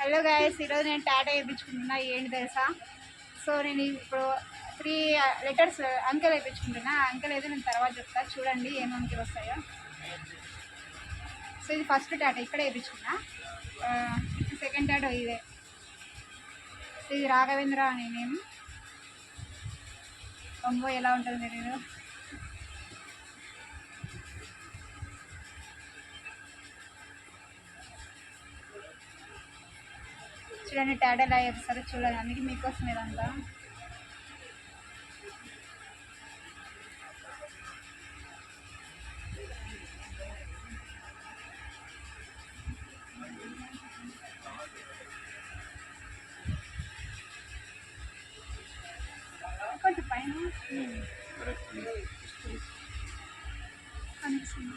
Hello guys ఈరోజు నేను టాటా వేయించుకుంటున్నా ఏంటి తెలుసా సో నేను ఇప్పుడు త్రీ లెటర్స్ అంకెలు వేయించుకుంటున్నా అంకెలు అయితే నేను తర్వాత చెప్తా చూడండి ఏం అంకెలు వస్తాయో సో ఇది ఫస్ట్ టాటా ఇక్కడ వేయించుకున్నా సెకండ్ uh, టాటా ఇదే ఇది రాఘవేంద్ర అనే నేను అమ్మో ఎలా ఉంటుంది నేను చూడండి టాడ్ ఎలా చేస్తారు చూడడానికి మీకోసం ఇదంతా కొంచెం పైన కనెక్షన్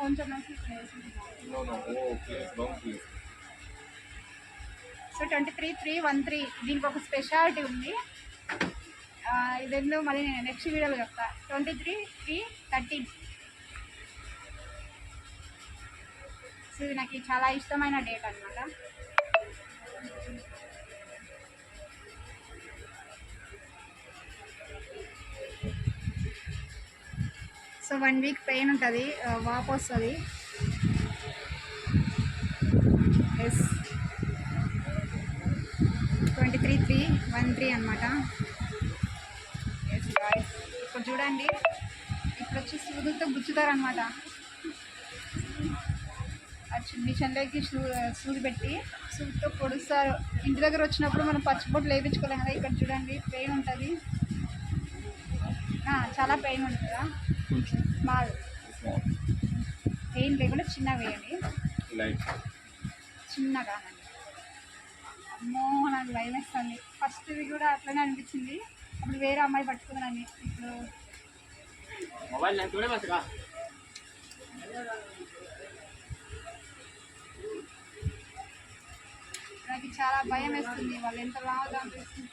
కొంచెం so twenty three three one three దీనికి ఒక స్పెషాలిటీ ఉంది ఎందుకు మళ్ళీ నేను నెక్స్ట్ వీడియోలో చెప్తా twenty three three thirteen so ఇది నాకు చాలా ఇష్టమైన డేట్ అనమాట సో వన్ వీక్ పెయిన్ ఉంటుంది వాపు వస్తుంది S twenty three three one three అనమాట ఇప్పుడు చూడండి ఇప్పుడు వచ్చి సూదులతో గుచ్చుతారు అనమాట మిషన్లోకి సూది పెట్టి సూదితో పొడుస్తారు ఇంటి దగ్గర వచ్చినప్పుడు మనం పచ్చిబొట్లు లేపించుకోలేము కదా ఇక్కడ చూడండి పెయిన్ ఉంటుంది చాలా పెయిన్ ఉంటుందా స్మాల్ ఏం లేకుండా చిన్నగా వేయండి చిన్నగా అమ్మో నాకు భయం వేస్తుంది ఫస్ట్ది కూడా అట్లనే అనిపించింది అప్పుడు వేరే అమ్మాయి పట్టుకున్నాను ఇప్పుడు నాకు చాలా భయం వేస్తుంది వాళ్ళు ఎంత లాగా అనిపిస్తుంది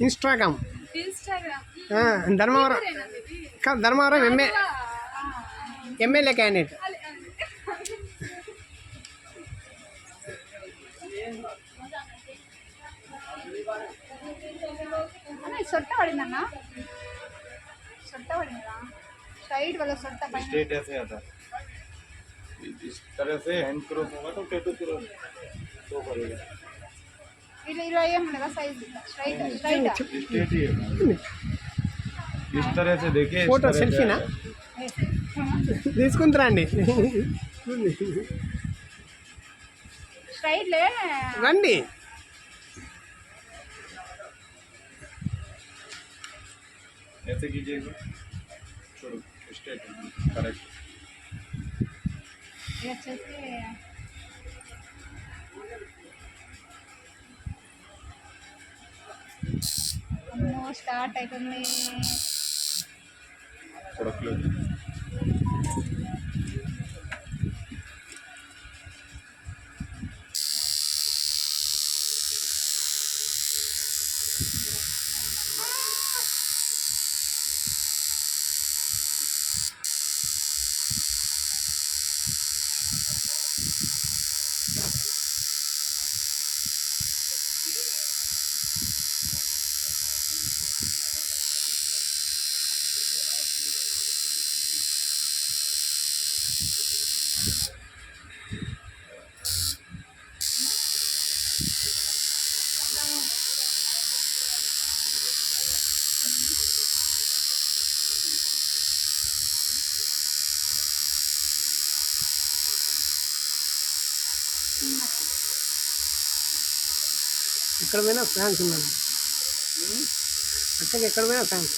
ఇన్స్టాగ్రామ్ ఇన్స్టాగ్రామ్ ఆ, ధర్మవరం కాదు ధర్మవరం ఎంఏ ఎమ్మెల్యే క్యాండిడేట్ అన్న ఇది సొట్ట పడిందన్న సొట్ట పడిందా స్ట్రైట్ వాళ్ళ సొట్ట పైన Straight ऐसे आता है इस तरह से हैंड क्रॉस होगा तो टैटू क्रॉस तो करेगा ఇట్లా ఇరవై ఏం ఉండదా సైజ్ స్ట్రైట్ స్ట్రైట్ स्ट्रेट ही है इस तरह से देखिए इस फोटो तरह से सेल्फी ना? आएगा। తీసుకుంటారండి స్ట్రైట్ లే రండి ऐसे कीजिएगा छोड़ो स्ट्रेट करेक्ट స్టార్ట్ అవుతుంది ఎక్కడ పోయినా ఫ్యాన్స్ ఉన్నాను అక్కడికి ఎక్కడ పోయినా ఫ్యాన్స్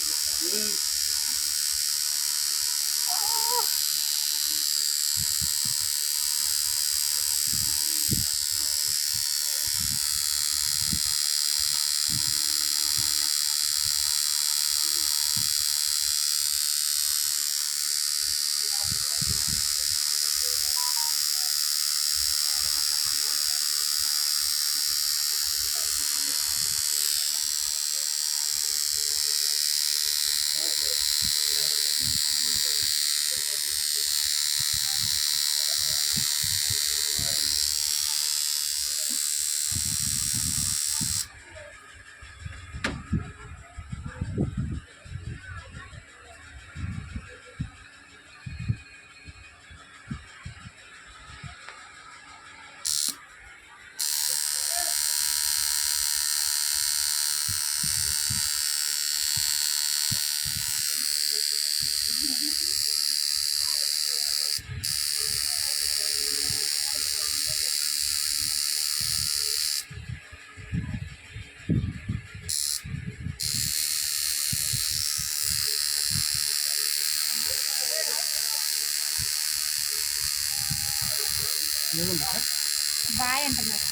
బాయ్ అంటున్నారు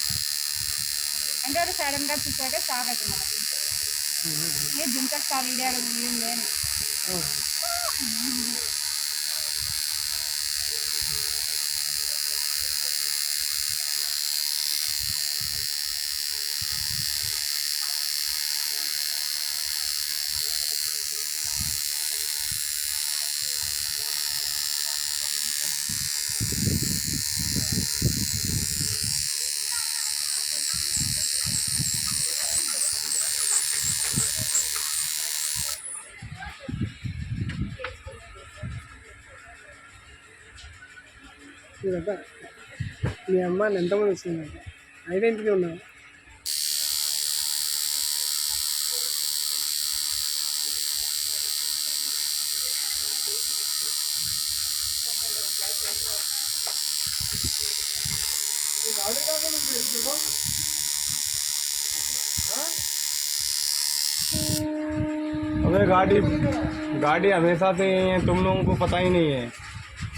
అంటే వాడు సడన్గా చూసాక షాక్ అవుతున్నారు మీరు జింకస్ స్టార్ వీడియో ఏం లేదు ఇదంతా మీ అమ్మాయిని ఎంతమంది వస్తుంది ఐడెంటిటీ ఉన్నావు अबे गाड़ी गाड़ी हमेशा से यही है तुम लोगों को पता ही नहीं है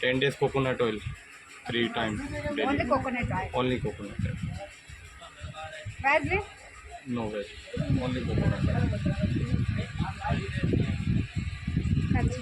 10 days coconut oil, 3 times daily. Only coconut oil. Only coconut oil. Veg? No veg. Only coconut oil.